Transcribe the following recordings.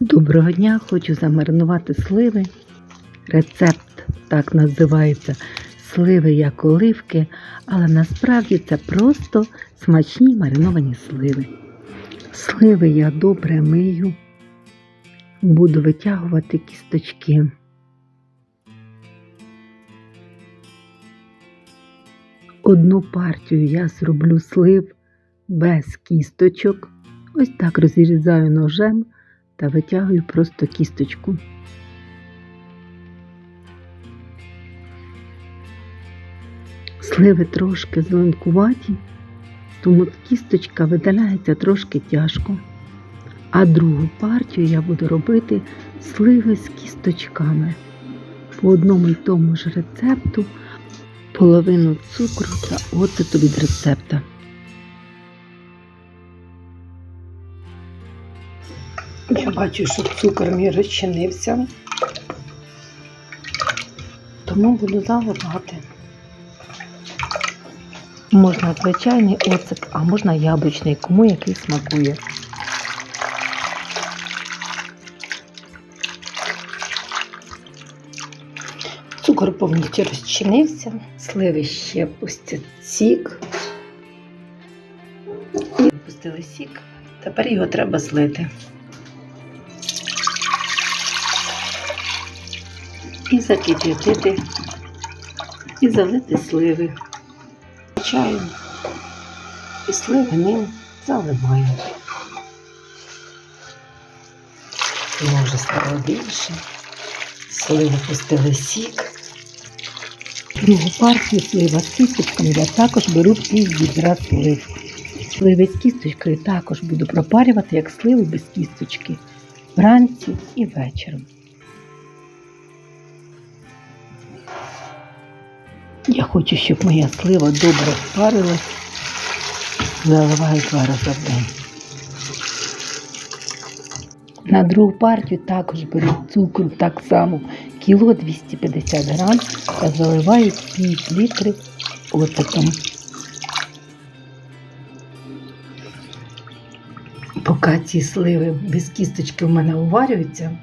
Доброго дня! Хочу замаринувати сливи. Рецепт так називається сливи як оливки, але насправді це просто смачні мариновані сливи. Сливи я добре мию, буду витягувати кісточки. Одну партію я зроблю слив без кісточок. Ось так розрізаю ножем та витягую просто кісточку. Сливи трошки зеленкуваті, тому кісточка видаляється трошки тяжко. А другу партію я буду робити сливи з кісточками. По одному й тому ж рецепту половину цукру та оцету від рецепта. Я бачу, що цукор мій розчинився, тому буду заливати. Можна звичайний оцет, а можна яблучний, кому який смакує. Цукор повністю розчинився, сливи ще пустять сік. І пустили сік, тепер його треба злити. І закип'ятити, і залити сливи. Чаю і сливи ним заливаю. Його вже стало більше. Сливи пустили сік. Другу партію слива з кісточками я також беру пів відра слив. Сливи з кісточкою також буду пропарювати, як сливи без кісточки, вранці і вечором. Я хочу, щоб моя слива добре впарилась. Заливаю два рази в день. На другу партію також беру цукру так само кіло 250 грам та заливаю пів літри оцетом. Поки ці сливи без кісточки в мене уварюються,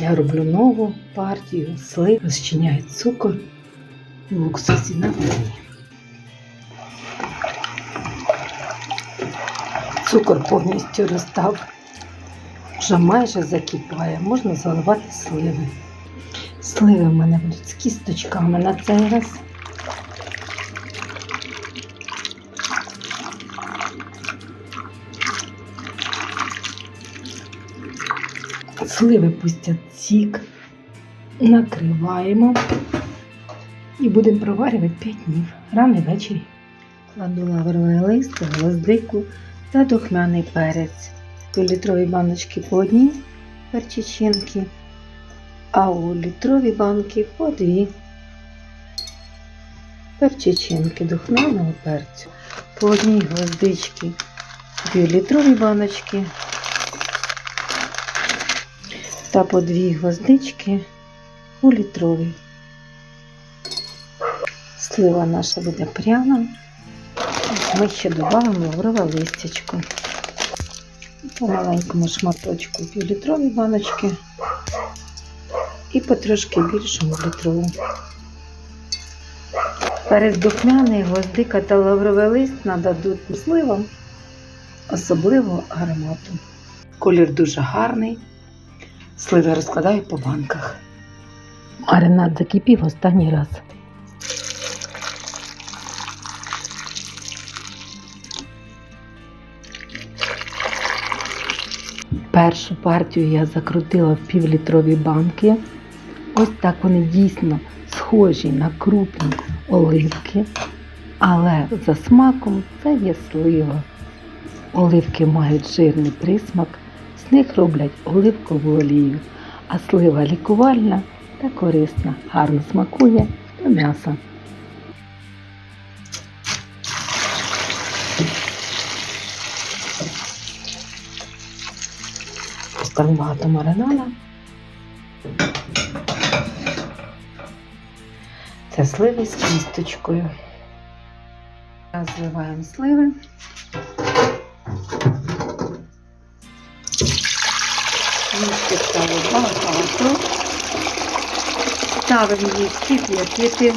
я роблю нову партію слив, розчиняю цукор в уксусі на вогні. Цукор повністю розстав, вже майже закипає, можна заливати сливи. Сливи в мене будуть з кісточками на цей раз. Сливи пустять сік, накриваємо і будемо проварювати 5 днів рано ввечері. Кладу лавровий лист, гвоздику та духмяний перець. У літровій баночки по одній перчичинки, а у літровій банки по дві перчичинки духмяного перцю. По одній гвоздичці дві літрові баночки та по дві гвоздички у літровій. Слива наша буде пряна. Ми ще додамо лаврове листячко. По маленькому шматочку півлітрові баночки і потрошки більшому літрову. Перець гвоздика та лавровий лист нададуть сливам особливого аромату. Колір дуже гарний. Сливи розкладаю по банках. Маринад закипів останній раз. Першу партію я закрутила в півлітрові банки. Ось так вони дійсно схожі на крупні оливки, але за смаком це є слива. Оливки мають жирний присмак, з них роблять оливкову олію, а слива лікувальна та корисна, гарно смакує до м'яса. Там багато маринада. Це сливи з кісточкою. Зливаємо сливи. Стало багато. Ставимо її їх кип'ятити,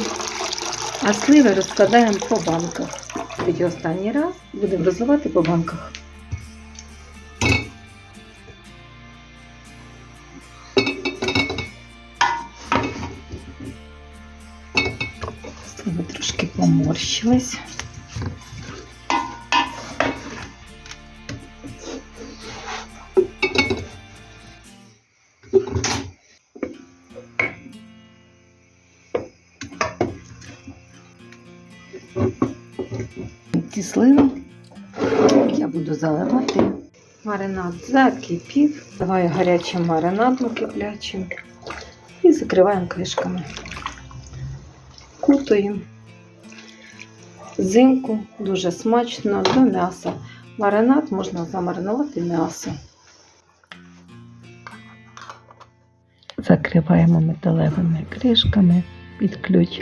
а сливи розкладаємо по банках. Тоді останній раз будемо розливати по банках. Трошки поморщились. Ці сливи я буду заливати. Маринад закипів. Даваю гарячим маринадом киплячим і закриваємо кришками. Кутуємо. Зимку дуже смачно до м'яса. Маринад можна замаринувати м'ясо. Закриваємо металевими кришками під ключ,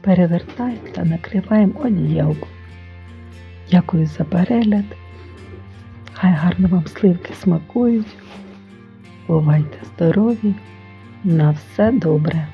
перевертаємо та накриваємо одіялку. Дякую за перегляд. Хай гарно вам сливки смакують. Бувайте здорові. На все добре.